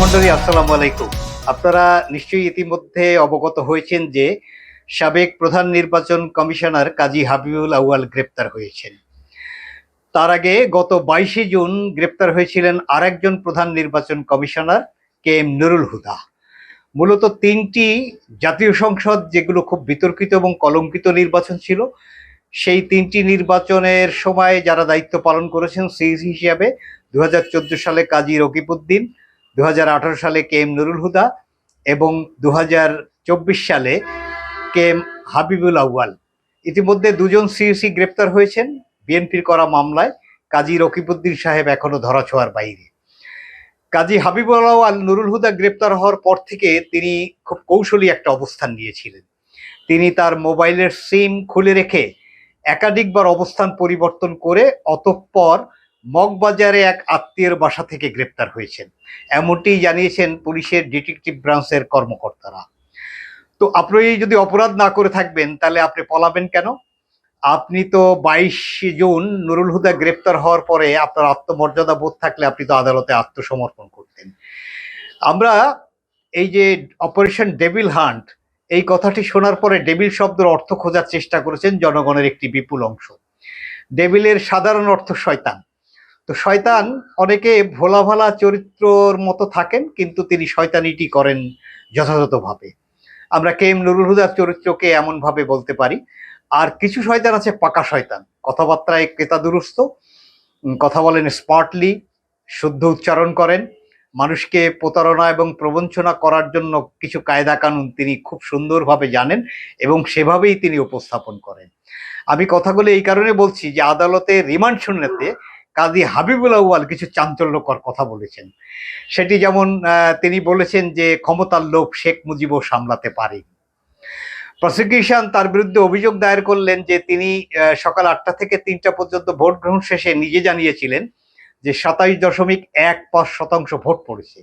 মন্ডলী, আসসালামু আলাইকুম। আপনারা নিশ্চয়ই ইতিমধ্যে অবগত হয়েছেন যে সাবেক প্রধান নির্বাচন কমিশনার কাজী হাবিবুল আউয়াল গ্রেপ্তার হয়েছেন। তার আগে গত বাইশে জুন গ্রেপ্তার হয়েছিলেন আরেকজন প্রধান নির্বাচন commissioner, K M Nurul Huda. মূলত তিনটি জাতীয় সংসদ, যেগুলো খুব বিতর্কিত এবং কলঙ্কিত নির্বাচন ছিল, সেই তিনটি নির্বাচনের সময় যারা দায়িত্ব পালন করেছেন, সেই হিসাবে দু হাজার চোদ্দ সালে কাজী রকিবউদ্দিন দু হাজার আঠারো সালে কে এম নুরুল হুদা এবং দু হাজার চব্বিশ সালে কে এম হাবিবুল আউয়াল। ইতিমধ্যে দুজন সিইসি গ্রেপ্তার হয়েছেন বিএনপির করা মামলায়। কাজী রকিবুদ্দিন সাহেব এখনও ধরাছোঁয়ার বাইরে। কাজী হাবিবুল আউয়াল নুরুল হুদা গ্রেপ্তার হওয়ার পর থেকে তিনি খুব কৌশলী একটা অবস্থান নিয়েছিলেন। তিনি তার মোবাইলের সিম খুলে রেখে একাধিকবার অবস্থান পরিবর্তন করে অতঃপর মগবাজারে এক আত্মীয়ের বাসা থেকে গ্রেপ্তার হয়েছেন। এমনটি জানিয়েছেন পুলিশের ডিটেকটিভ ব্রাঞ্চের কর্মকর্তারা। তো আপনি যদি অপরাধ না করে থাকবেন, তাহলে আপনি পলাবেন কেন? আপনি তো বাইশে জুন নুরুল হুদা গ্রেপ্তার হওয়ার পরে আপনার আত্মমর্যাদা বোধ থাকলে আপনি তো আদালতে আত্মসমর্পণ করতেন। আমরা এই যে অপারেশন ডেভিল হান্ট, এই কথাটি শোনার পরে ডেভিল শব্দের অর্থ খোঁজার চেষ্টা করেছেন জনগণের একটি বিপুল অংশ। ডেভিলের সাধারণ অর্থ শয়তান। তো শয়তান অনেকে ভোলা ভালা চরিত্রর মতো থাকেন, কিন্তু তিনি শয়তানিটি করেন যথাযথভাবে। আমরা কে এম নুরুল হুদার চরিত্রকে এমনভাবে বলতে পারি, আর কিছু শয়তান আছে পাকা শয়তান, কথাবার্তায় ক্রেতা দুরস্ত কথা বলেন স্মার্টলি, শুদ্ধ উচ্চারণ করেন, মানুষকে প্রতারণা এবং প্রবঞ্চনা করার জন্য কিছু কায়দা কানুন তিনি খুব সুন্দরভাবে জানেন এবং সেভাবেই তিনি উপস্থাপন করেন। আমি কথাগুলো এই কারণে বলছি যে আদালতে রিমান্ড শুনাতে কাজী হাবিবুল আউয়াল কিছু চাঞ্চল্যকর কথা বলেছেন। সেটি যেমন তিনি বলেছেন যে ক্ষমতার লোভ শেখ মুজিবও সামলাতে পারে। প্রসিকিউশন তার বিরুদ্ধে অভিযোগ দায়ের করলেন যে তিনি সকাল আটটা থেকে তিনটা পর্যন্ত ভোট গ্রহণ শেষে নিজে জানিয়েছিলেন যে সাতাইশ দশমিক এক পাঁচ শতাংশ ভোট পড়েছে।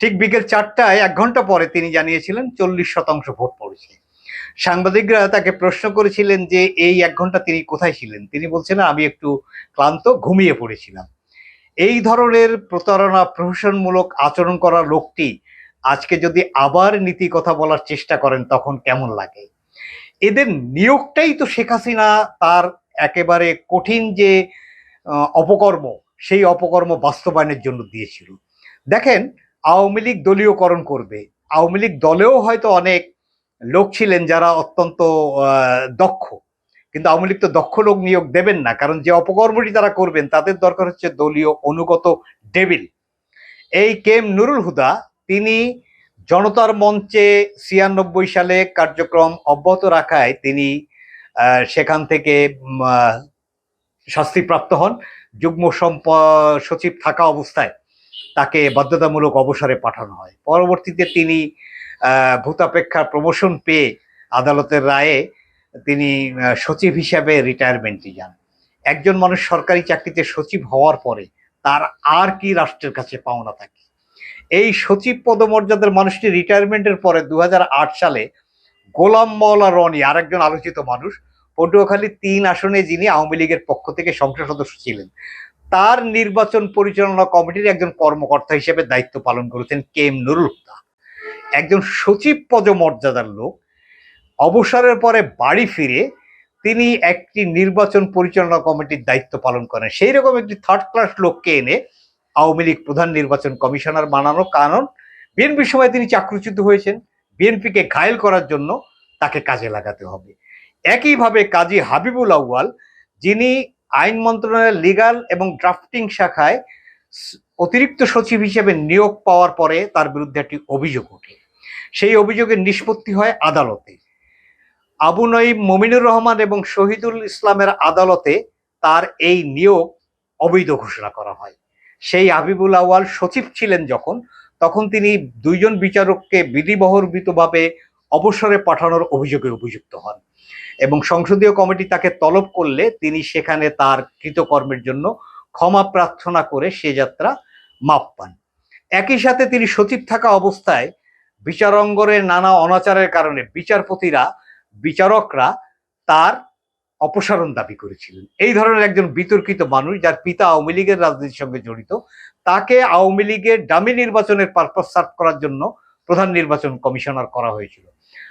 ঠিক বিকেল চারটায়, এক ঘণ্টা পরে তিনি জানিয়েছিলেন চল্লিশ শতাংশ ভোট পড়েছে। সাংবাদিকরা তাকে প্রশ্ন করেছিলেন যে এই এক ঘণ্টা তিনি কোথায় ছিলেন? তিনি বলছেন, আমি একটু ক্লান্ত, ঘুমিয়ে পড়েছিলাম। এই ধরনের প্রতারণা প্রহসনমূলক আচরণ করা লোকটি আজকে যদি আবার নীতি কথা বলার চেষ্টা করেন, তখন কেমন লাগে? এদের নিয়োগটাই তো শেখ হাসিনা তার একেবারে কঠিন যে অপকর্ম, সেই অপকর্ম বাস্তবায়নের জন্য দিয়েছিল। দেখেন, আওয়ামী লীগ দলীয়করণ করবে। আওয়ামী লীগ দলেও হয়তো অনেক লোক ছিলেন যারা অত্যন্ত দক্ষ। কিন্তু আওয়ামী লীগ তো দক্ষ লোক নিয়োগ দেবেন না, কারণ যে অপকর্মটি তারা করবেন তাদের দরকার হচ্ছে দলীয় অনুগত ডেবিল এই কেম নুরুল হুদা, তিনি জনতার মঞ্চে ছিয়ানব্বই সালে কার্যক্রম অব্যাহত রাখায় তিনি সেখান থেকে শাস্তিপ্রাপ্ত হন। যুগ্ম সম্প, সচিব থাকা অবস্থায়। তাকে বাধ্যতামূলক অবসরে পাঠানো হয়। পরবর্তীতে তিনি ভূতাপেক্ষার প্রমোশন পেয়ে আদালতের রায়ে তিনি সচিব হিসাবে রিটায়ারমেন্টে যান। একজন মানুষ সরকারি চাকরিতে সচিব হওয়ার পরে তার আর কি রাষ্ট্রের কাছে পাওনা থাকে? এই সচিব পদমর্যাদার মানুষটি রিটায়ারমেন্টের পরে দু হাজার আট সালে গোলাম মওলা রনি আরেকজন আলোচিত মানুষ, পটুয়াখালী তিন আসনে যিনি আওয়ামী লীগের পক্ষ থেকে সংসদ সদস্য ছিলেন। তার নির্বাচন পরিচালনা কমিটির একজন কর্মকর্তা হিসেবে দায়িত্ব পালন করেছেন কে এম নুরুল হুদা। একজন সচিব পদমর্যাদার লোক। অবসরের পরে বাড়ি ফিরে তিনি একটি নির্বাচন পরিচালনা কমিটির দায়িত্ব পালন করেন। সেই রকম একটি থার্ড ক্লাস লোককে এনে আওয়ামী লীগ প্রধান নির্বাচন কমিশনার বানানো কারণ বিএনপির সময় তিনি চাকরিচ্যুত হয়েছেন। বিএনপিকে ঘায়েল করার জন্য তাকে কাজে লাগাতে হবে। একইভাবে কাজী হাবিবুল আউয়াল, যিনি আইন মন্ত্রণালয়ের লিগাল এবং ড্রাফটিং শাখায় অতিরিক্ত সচিব হিসেবে নিয়োগ পাওয়ার পরে তার বিরুদ্ধে একটি অভিযোগ ওঠে। সেই অভিযোগের নিষ্পত্তি হয় আদালতে। আবু নঈম, মমিনুর রহমান এবং শহীদুল ইসলামের আদালতে তার এই নিয়োগ অবৈধ ঘোষণা করা হয়। সেই হাবিবুল আওয়াল সচিব ছিলেন যখন, তখন তিনি দুইজন বিচারককে বিধিবহর্বিতভাবে অবসরে পাঠানোর অভিযোগে অভিযুক্ত হন। এবং সংসদীয় কমিটি তাকে তলব করলে তিনি সেখানে তার কৃতকর্মের জন্য ক্ষমা প্রার্থনা করে সে যাত্রা মাপ পান। একই সাথে তিনি সচিব থাকা অবস্থায় বিচারাঙ্গনের নানা অনাচারের কারণে বিচারপতিরা, বিচারকরা তার অপসারণ দাবি করেছিলেন। এই ধরনের একজন বিতর্কিত মানুষ যার পিতা আওয়ামী লীগের রাজনীতির সঙ্গে জড়িত, তাকে আওয়ামী লীগের ডামি নির্বাচনের পারপাস সার্ভ করার জন্য প্রধান নির্বাচন কমিশনার করা হয়েছিল।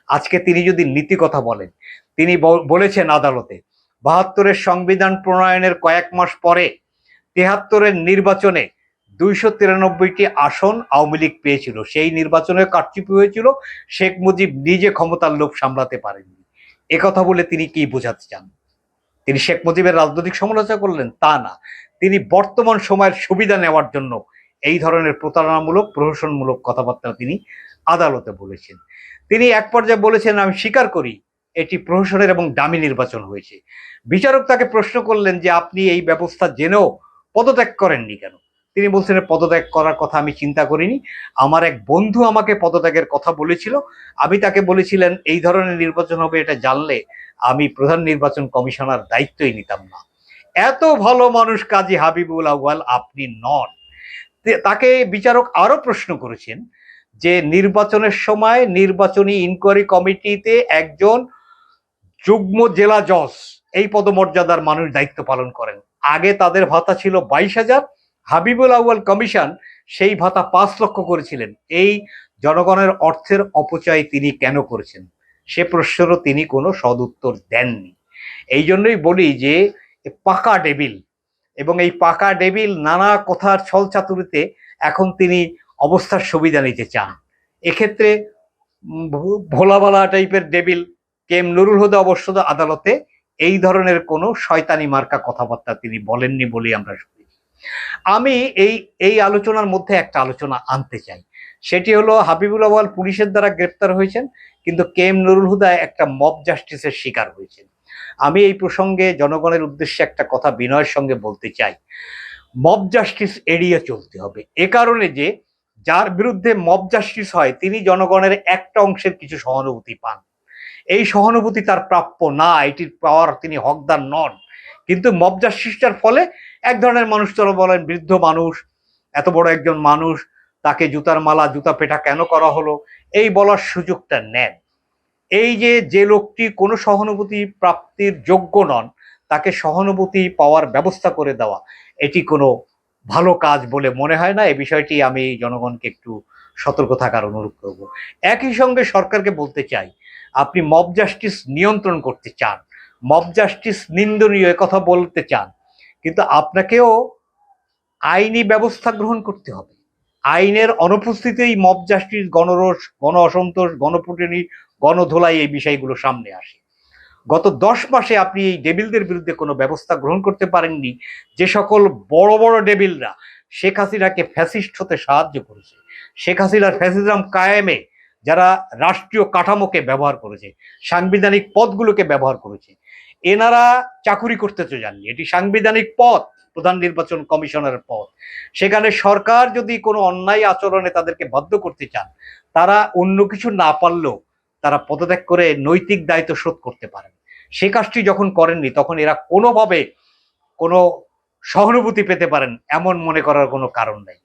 আজকে তিনি যদি নীতি কথা বলেন, তিনি বলেছেন আদালতে, বাহাত্তরের সংবিধান প্রণয়নের কয়েক মাস পরে তেহাত্তরের নির্বাচনে দুইশো তিরানব্বইটি আসন আওয়ামী লীগ পেয়েছিল। সেই নির্বাচনে কারচুপি হয়েছিল, শেখ মুজিব নিজে ক্ষমতার লোভ সামলাতে পারেননি। একথা বলে তিনি কি বোঝাতে চান? তিনি শেখ মুজিবের রাজনৈতিক সমালোচনা করলেন? তা না। তিনি বর্তমান সময়ের সুবিধা নেওয়ার জন্য এই ধরনের প্রতারণামূলক, প্রহসনমূলক কথাবার্তা তিনি আদালতে বলেছেন। তিনি এক পর্যায়ে বলেছেন, আমি স্বীকার করি, এটি প্রহসনের এবং দামি নির্বাচন হয়েছে। বিচারক তাকে প্রশ্ন করলেন যে, আপনি এই ব্যবস্থা জেনেও পদত্যাগ করেননি কেন? তিনি বলছেন, পদত্যাগ করার কথা আমি চিন্তা করিনি। আমার এক বন্ধু আমাকে পদত্যাগের কথা বলেছিল। আমি তাকে বলেছিলেন, এই ধরনের নির্বাচন হবে, এটা জানলে আমি প্রধান নির্বাচন কমিশনার দায়িত্বই নিতাম না। এত ভালো মানুষ কাজী হাবিবুল আউয়াল আপনি নন। তাকে বিচারক আরও প্রশ্ন করেছেন যে নির্বাচনের সময় নির্বাচনী ইনকোয়ারি কমিটিতে একজন যুগ্ম জেলা জজ এই পদমর্যাদার মানুষ দায়িত্ব পালন করেন। আগে তাদের ভাতা ছিল বাইশ হাজার, হাবিবুল আউয়াল কমিশন সেই ভাতা পাঁচ লক্ষ করেছিলেন। এই জনগণের অর্থের অপচয় তিনি কেন করেছেন? সে প্রশ্নেরও তিনি কোনো সদুত্তর দেননি। এই জন্যই বলি যে পাকা ডেবিল এবং এই পাকা ডেবিল নানা কথার ছল চাতুরিতে এখন তিনি অবস্থার সুবিধা নিতে চান। এক্ষেত্রে ভোলাবালা টাইপের ডেবিল কেম নুরুল হুদা অবশ্য আদালতে এই ধরনের কোনো শয়তানি মার্কা কথাবার্তা তিনি বলেননি বলেই আমরা শুনি। আমি এই এই আলোচনার মধ্যে একটা আলোচনা আনতে চাই। সেটি হলো হাবিবুল আওয়াল পুলিশের দ্বারা গ্রেপ্তার হয়েছেন, কিন্তু কেম নুরুল হুদা একটা মব জাস্টিসের শিকার হয়েছেন। আমি এই প্রসঙ্গে জনগণের উদ্দেশ্যে একটা কথা বিনয়ের সঙ্গে বলতে চাই। মব জাস্টিস এড়িয়ে চলতে হবে। এ কারণে যে যার বিরুদ্ধে মব জাস্টিস হয়, তিনি জনগণের একটা অংশের কিছু সহানুভূতি পান। এই সহানুভূতি তার প্রাপ্য না, এটির পাওয়ার তিনি হকদার নন। কিন্তু মব জাস্টিসটার ফলে এক ধরনের মানুষ যারা বলেন বৃদ্ধ মানুষ, এত বড় একজন মানুষ, তাকে জুতার মালা, জুতা পেটা কেন করা হলো? এই বলার সুযোগটা নেন। এই যে যে লোকটি কোনো সহানুভূতি প্রাপ্তির যোগ্য নন, তাকে সহানুভূতি পাওয়ার ব্যবস্থা করে দেওয়া, এটি কোনো ভালো কাজ বলে মনে হয় না এই বিষয়টি আমি জনগণকে একটু সতর্ক থাকার অনুরোধ করব। একই সঙ্গে সরকারকে বলতে চাই, আপনি মব জাস্টিস নিয়ন্ত্রণ করতে চান মব জাস্টিস নিন্দনীয় কথা বলতে চান, কিন্তু আপনাকেও আইনি ব্যবস্থা গ্রহণ করতে হবে। আইনের অনুপস্থিতিতেই মব জাস্টিস গণরোষ গণ অসন্তোষ গণপুটনি গণধোলাই এই বিষয়গুলো সামনে আসে। গত দশ মাসে আপনি এই ডেবিলদের বিরুদ্ধে কোনো ব্যবস্থা গ্রহণ করতে পারেননি। যে সকল বড় বড় ডেবিলরা, শেখ হাসিনাকে ফ্যাসিস্ট হতে সাহায্য করেছে। শেখ হাসিনার ফ্যাসিজম কায়েমে যারা রাষ্ট্রীয় কাঠামোকে ব্যবহার করেছে, সাংবিধানিক পদগুলোকে ব্যবহার করেছে, এনারা চাকুরি করতে তো যাননি। এটি সাংবিধানিক পদ প্রধান নির্বাচন কমিশনারের পদ সেখানে সরকার যদি কোনো অন্যায় আচরণে তাদেরকে বাধ্য করতে চান, তারা অন্য কিছু না পারলেও তারা পদত্যাগ করে নৈতিক দায়িত্ব শোধ করতে পারেন। সে কাজটি যখন করেননি, তখন এরা কোনোভাবে কোনো সহানুভূতি পেতে পারেন এমন মনে করার কোনো কারণ নেই।